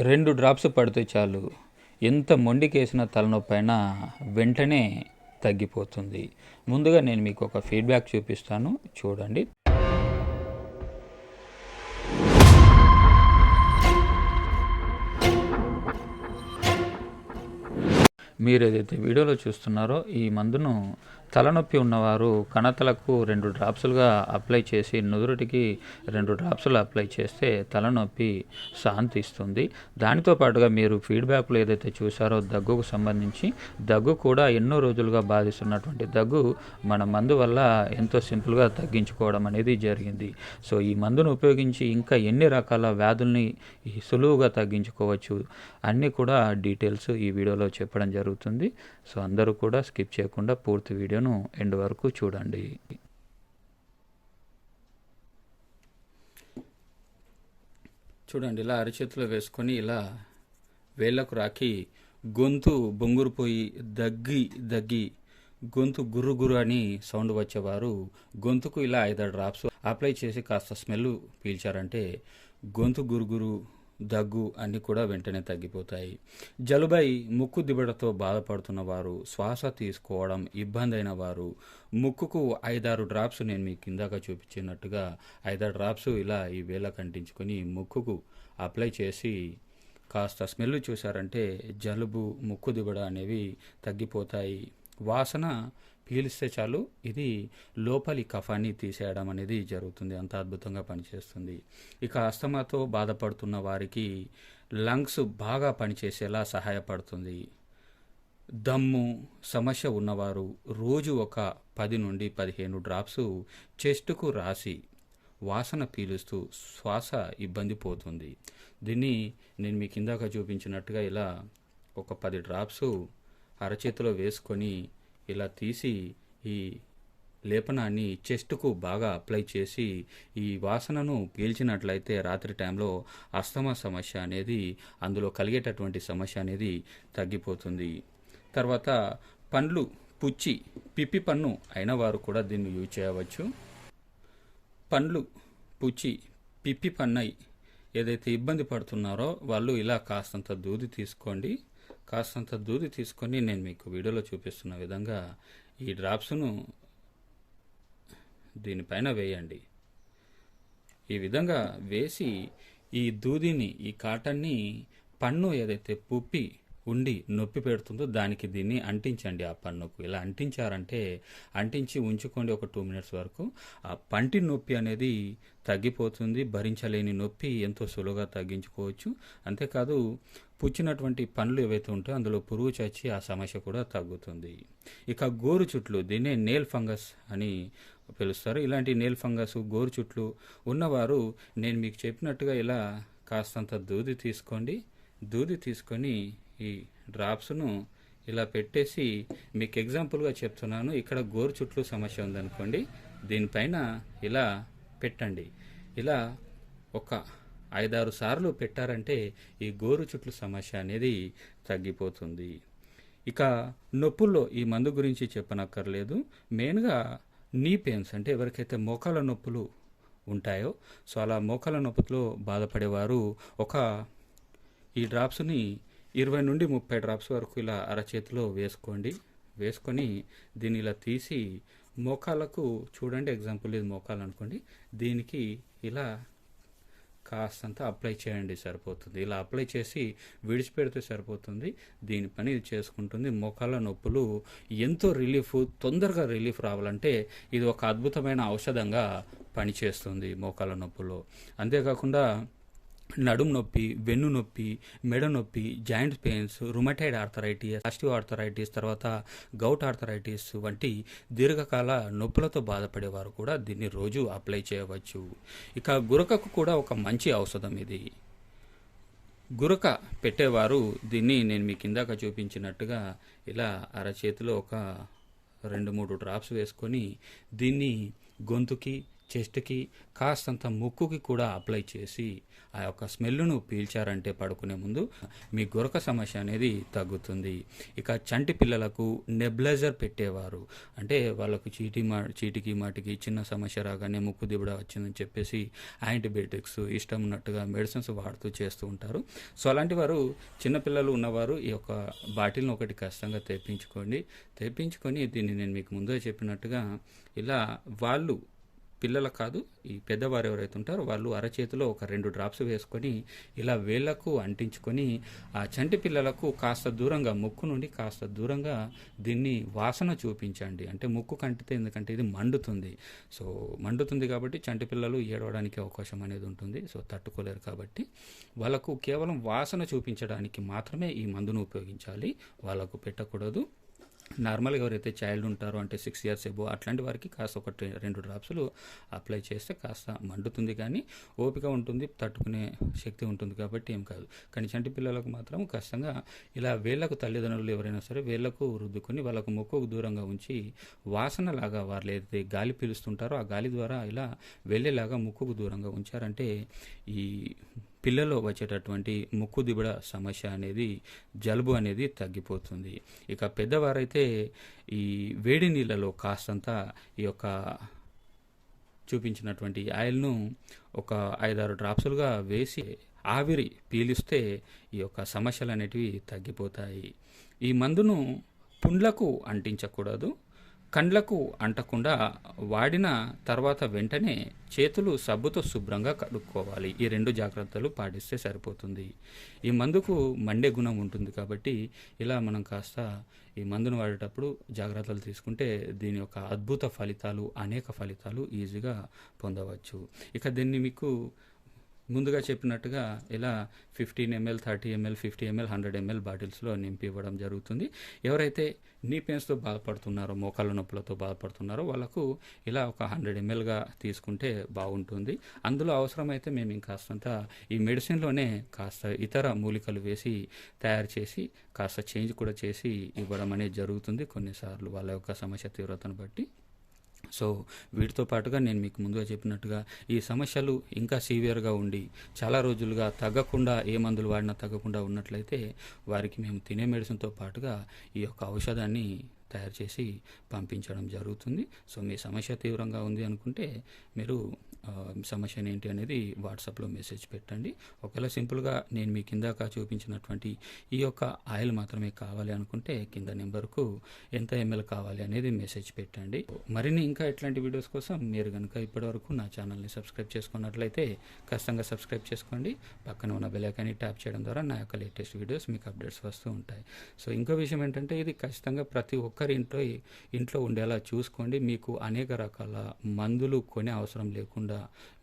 రెండు డ్రాప్స్ పడితే చాలు. ఎంత మొండికేసిన తలనొప్పి అయినా వెంటనే తగ్గిపోతుంది. ముందుగా నేను మీకు ఒక ఫీడ్బ్యాక్ చూపిస్తాను. చూడండి. మీరు ఏదైతే వీడియోలో చూస్తున్నారో ఈ మందును తలనొప్పి ఉన్నవారు కణతలకు రెండు డ్రాప్సులుగా అప్లై చేసి నుదురుటికి రెండు డ్రాప్సులు అప్లై చేస్తే తలనొప్పి శాంతి ఇస్తుంది దానితో పాటుగా మీరు ఫీడ్బ్యాక్లో ఏదైతే చూసారో దగ్గుకు సంబంధించి దగ్గు కూడా ఎన్నో రోజులుగా బాధిస్తున్నటువంటి దగ్గు మన మందు వల్ల ఎంతో సింపుల్గా తగ్గించుకోవడం అనేది జరిగింది. సో ఈ మందును ఉపయోగించి ఇంకా ఎన్ని రకాల వ్యాధుల్ని సులువుగా తగ్గించుకోవచ్చు అన్నీ కూడా డీటెయిల్స్ ఈ వీడియోలో చెప్పడం జరుగుతుంది. సో అందరూ కూడా స్కిప్ చేయకుండా పూర్తి వీడియోను ఎండ్ వరకు చూడండి. చూడండి ఇలా అరచేతిలో వేసుకొని ఇలా వేళ్ళకు రాకి గొంతు బొంగురుపోయి దగ్గి దగ్గి గొంతు గుర్రు గురు అని సౌండ్ వచ్చేవారు. గొంతుకు ఇలా ఐదారు డ్రాప్స్ అప్లై చేసి కాస్త స్మెల్ పీల్చారంటే గొంతు గురుగురు దగ్గు అన్నీ కూడా వెంటనే తగ్గిపోతాయి. జలుబై ముక్కు దిబడతో బాధపడుతున్న వారు శ్వాస తీసుకోవడం ఇబ్బంది అయిన వారు ముక్కుకు ఐదారు డ్రాప్స్ నేను మీకు ఇందాక చూపించినట్టుగా ఐదారు డ్రాప్స్ ఇలా ఈ వేళ కంటించుకొని ముక్కుకు అప్లై చేసి కాస్త స్మెల్ చూసారంటే జలుబు ముక్కు దిబడ అనేవి తగ్గిపోతాయి. వాసన పీలిస్తే చాలు ఇది లోపలి కఫాన్ని తీసేయడం అనేది జరుగుతుంది. అంత అద్భుతంగా పనిచేస్తుంది. ఇక అస్తమాతో బాధపడుతున్న వారికి లంగ్స్ బాగా పనిచేసేలా సహాయపడుతుంది. దమ్ము సమస్య ఉన్నవారు రోజు ఒక పది నుండి పదిహేను డ్రాప్స్ చెస్ట్కు రాసి వాసన పీలుస్తూ శ్వాస ఇబ్బంది పోతుంది. దీన్ని నేను మీకు ఇందాక చూపించినట్టుగా ఇలా ఒక పది డ్రాప్స్ అరచేతిలో వేసుకొని ఇలా తీసి ఈ లేపనాన్ని చెస్ట్కు బాగా అప్లై చేసి ఈ వాసనను పీల్చినట్లయితే రాత్రి టైంలో అస్తమా సమస్య అనేది అందులో కలిగేటటువంటి సమస్య అనేది తగ్గిపోతుంది. తర్వాత పండ్లు పుచ్చి పిప్పి పన్ను అయిన వారు కూడా దీన్ని యూజ్ చేయవచ్చు. పండ్లు పుచ్చి పిప్పి పన్నై ఏదైతే ఇబ్బంది పడుతున్నారో వాళ్ళు ఇలా కాస్తంత దూది తీసుకోండి. కాస్తంత దూది తీసుకొని నేను మీకు వీడియోలో చూపిస్తున్న విధంగా ఈ డ్రాప్స్ను దీనిపైన వేయండి. ఈ విధంగా వేసి ఈ దూదిని ఈ కాటన్ని పన్ను ఏదైతే పుప్పి ఉండి నొప్పి పెడుతుందో దానికి దీన్ని అంటించండి ఆ పన్నుకు. ఇలా అంటించారంటే అంటించి ఉంచుకోండి ఒక టూ మినిట్స్ వరకు. ఆ పంటి నొప్పి అనేది తగ్గిపోతుంది భరించలేని నొప్పి ఎంతో సులువుగా తగ్గించుకోవచ్చు. అంతేకాదు పుచ్చినటువంటి పండ్లు ఏవైతే ఉంటాయో అందులో పురుగు చచ్చి ఆ సమస్య కూడా తగ్గుతుంది. ఇక గోరు చుట్లు దీన్నే నేల్ ఫంగస్ అని పిలుస్తారు. ఇలాంటి నేల్ ఫంగస్ గోరు చుట్లు ఉన్నవారు నేను మీకు చెప్పినట్టుగా ఇలా కాస్తంత దూది తీసుకోండి. దూది తీసుకొని ఈ డ్రాప్స్ను ఇలా పెట్టేసి మీకు ఎగ్జాంపుల్గా చెప్తున్నాను. ఇక్కడ గోరు చుట్లు సమస్య ఉందనుకోండి దీనిపైన ఇలా పెట్టండి. ఇలా ఒక ఐదారు సార్లు పెట్టారంటే ఈ గోరు చుట్లు సమస్య అనేది తగ్గిపోతుంది. ఇక నొప్పుల్లో ఈ మందు గురించి చెప్పనక్కర్లేదు. మెయిన్గా నీ పెయిన్స్ అంటే ఎవరికైతే మోకాల నొప్పులు ఉంటాయో సో అలా మోకాల నొప్పులో బాధపడేవారు ఒక ఈ డ్రాప్స్ని ఇరవై నుండి ముప్పై డ్రాప్స్ వరకు ఇలా అరచేతిలో వేసుకోండి. వేసుకొని దీన్ని ఇలా తీసి మోకాళ్ళకు చూడండి ఎగ్జాంపుల్ ఇది మోకాలు అనుకోండి దీనికి ఇలా కాస్తంత అప్లై చేయండి సరిపోతుంది. ఇలా అప్లై చేసి విడిచిపెడితే సరిపోతుంది. దీని పని ఇది చేసుకుంటుంది. మోకాళ్ళ నొప్పులు ఎంతో రిలీఫ్ తొందరగా రిలీఫ్ రావాలంటే ఇది ఒక అద్భుతమైన ఔషధంగా పనిచేస్తుంది మోకాళ్ళ నొప్పులు. అంతేకాకుండా నడుము నొప్పి వెన్ను నొప్పి మెడ నొప్పి joint pains rheumatoid arthritis osteoarthritis తర్వాత గౌట్ ఆర్థరైటిస్ వంటి దీర్ఘకాల నొప్పులతో బాధపడేవారు కూడా దీన్ని రోజు అప్లై చేయవచ్చు. ఇక గురకకు కూడా ఒక మంచి ఔషధం ఇది. గురక పెట్టేవారు దీన్ని నేను మీకు ఇందాక చూపించినట్టుగా ఇలా అరచేతిలో ఒక రెండు మూడు డ్రాప్స్ వేసుకొని దీన్ని గొంతుకి చెస్ట్కి కాస్తంత ముక్కుకి కూడా అప్లై చేసి ఆ యొక్క స్మెల్ను పీల్చారంటే పడుకునే ముందు మీ గురక సమస్య అనేది తగ్గుతుంది. ఇక చంటి పిల్లలకు నెబ్లైజర్ పెట్టేవారు. అంటే వాళ్ళకు చీటి మా చీటికి మాటికి చిన్న సమస్య రాగానే ముక్కు దిబడ వచ్చిందని చెప్పేసి యాంటీబయాటిక్స్ ఇష్టం ఉన్నట్టుగా మెడిసిన్స్ వాడుతూ చేస్తూ ఉంటారు. సో అలాంటి వారు చిన్నపిల్లలు ఉన్నవారు ఈ యొక్క బాటిల్ని ఒకటి కష్టంగా తెప్పించుకోండి. తెప్పించుకొని దీన్ని నేను మీకు ముందే చెప్పినట్టుగా ఇలా వాళ్ళు పిల్లలు కాదు ఈ పెద్దవారు ఎవరైతే ఉంటారో వాళ్ళు అరచేతిలో ఒక రెండు డ్రాప్స్ వేసుకొని ఇలా వేళ్ళకు అంటించుకొని ఆ చంటి పిల్లలకు కాస్త దూరంగా ముక్కు నుండి కాస్త దూరంగా దీన్ని వాసన చూపించండి. అంటే ముక్కు కంటితే ఎందుకంటే ఇది మండుతుంది. సో మండుతుంది కాబట్టి చంటి పిల్లలు ఏడవడానికి అవకాశం అనేది ఉంటుంది. సో తట్టుకోలేరు కాబట్టి వాళ్ళకు కేవలం వాసన చూపించడానికి మాత్రమే ఈ మందును ఉపయోగించాలి. వాళ్ళకు పెట్టకూడదు. నార్మల్గా ఎవరైతే చైల్డ్ ఉంటారో అంటే సిక్స్ ఇయర్స్ ఎబో అట్లాంటి వారికి కాస్త ఒక రెండు డ్రాప్స్లు అప్లై చేస్తే కాస్త మండుతుంది కానీ ఓపిక ఉంటుంది తట్టుకునే శక్తి ఉంటుంది కాబట్టి ఏం కాదు. కానీ చంటి పిల్లలకు మాత్రం కష్టంగా ఇలా వేళ్ళకు తల్లిదండ్రులు ఎవరైనా సరే వేళ్ళకు రుద్దుకొని వాళ్ళకు మొక్కకు దూరంగా ఉంచి వాసనలాగా వాళ్ళు ఏదైతే గాలి పీలుస్తుంటారో ఆ గాలి ద్వారా ఇలా వెళ్ళేలాగా ముక్కుకు దూరంగా ఉంచారంటే ఈ పిల్లలో వచ్చేటటువంటి ముక్కు దిబడ సమస్య అనేది జలుబు అనేది తగ్గిపోతుంది. ఇక పెద్దవారైతే ఈ వేడి నీళ్ళలో కాస్తంత ఈ యొక్క చూపించినటువంటి ఆయిల్ను ఒక ఐదారు డ్రాప్సులుగా వేసి ఆవిరి పీలిస్తే ఈ యొక్క సమస్యలు అనేటివి తగ్గిపోతాయి. ఈ మందును పుండ్లకు అంటించకూడదు. కండ్లకు అంటకుండా వాడిన తర్వాత వెంటనే చేతులు సబ్బుతో శుభ్రంగా కడుక్కోవాలి. ఈ రెండు జాగ్రత్తలు పాటిస్తే సరిపోతుంది. ఈ మందుకు మండే గుణం ఉంటుంది కాబట్టి ఇలా మనం కాస్త ఈ మందును వాడేటప్పుడు జాగ్రత్తలు తీసుకుంటే దీని యొక్క అద్భుత ఫలితాలు అనేక ఫలితాలు ఈజీగా పొందవచ్చు. ఇక దీన్ని మీకు ముందుగా చెప్పినట్టుగా ఇలా fifteen ML thirty ML fifty ML hundred ML బాటిల్స్లో నింపి ఇవ్వడం జరుగుతుంది. ఎవరైతే నీ పెయిన్స్తో బాధపడుతున్నారో మోకాళ్ళ నొప్పులతో బాధపడుతున్నారో వాళ్ళకు ఇలా ఒక హండ్రెడ్ ఎంఎల్గా తీసుకుంటే బాగుంటుంది. అందులో అవసరమైతే మేము ఇంకాస్తంత ఈ మెడిసిన్లోనే కాస్త ఇతర మూలికలు వేసి తయారు చేసి కాస్త చేంజ్ కూడా చేసి ఇవ్వడం అనేది జరుగుతుంది. కొన్నిసార్లు వాళ్ళ యొక్క సమస్య తీవ్రతను బట్టి. సో వీటితో పాటుగా నేను మీకు ముందుగా చెప్పినట్టుగా ఈ సమస్యలు ఇంకా సీవియర్గా ఉండి చాలా రోజులుగా తగ్గకుండా ఏ మందులు వాడినా తగ్గకుండా ఉన్నట్లయితే వారికి మేము తినే మెడిసిన్తో పాటుగా ఈ యొక్క ఔషధాన్ని తయారు చేసి పంపించడం జరుగుతుంది. సో మీ సమస్య తీవ్రంగా ఉంది అనుకుంటే మీరు సమస్య ఏంటి అనేది వాట్సాప్లో మెసేజ్ పెట్టండి. ఒకవేళ సింపుల్గా నేను మీ కిందాక చూపించినటువంటి ఈ యొక్క ఆయిల్ మాత్రమే కావాలి అనుకుంటే కింద నెంబర్కు ఎంత ఎంఎల్ కావాలి అనేది మెసేజ్ పెట్టండి. మరిన్ని ఇంకా ఇట్లాంటి వీడియోస్ కోసం మీరు కనుక ఇప్పటివరకు నా ఛానల్ని సబ్స్క్రైబ్ చేసుకున్నట్లయితే ఖచ్చితంగా సబ్స్క్రైబ్ చేసుకోండి. పక్కన ఉన్న బెలైకాన్ని ట్యాప్ చేయడం ద్వారా నా యొక్క లేటెస్ట్ వీడియోస్ మీకు అప్డేట్స్ వస్తూ ఉంటాయి. సో ఇంకో విషయం ఏంటంటే ఇది ఖచ్చితంగా ప్రతి ఒక్కరి ఇంట్లో ఇంట్లో ఉండేలా చూసుకోండి. మీకు అనేక రకాల మందులు కొనే అవసరం లేకుండా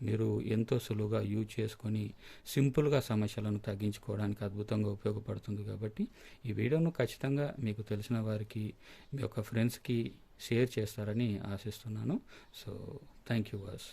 మీరు ఎంతో సులువుగా యూజ్ చేసుకొని సింపుల్గా సమస్యలను తగ్గించుకోవడానికి అద్భుతంగా ఉపయోగపడుతుంది కాబట్టి ఈ వీడియోను ఖచ్చితంగా మీకు తెలిసిన వారికి మీ యొక్క ఫ్రెండ్స్కి షేర్ చేస్తారని ఆశిస్తున్నాను. So thank you was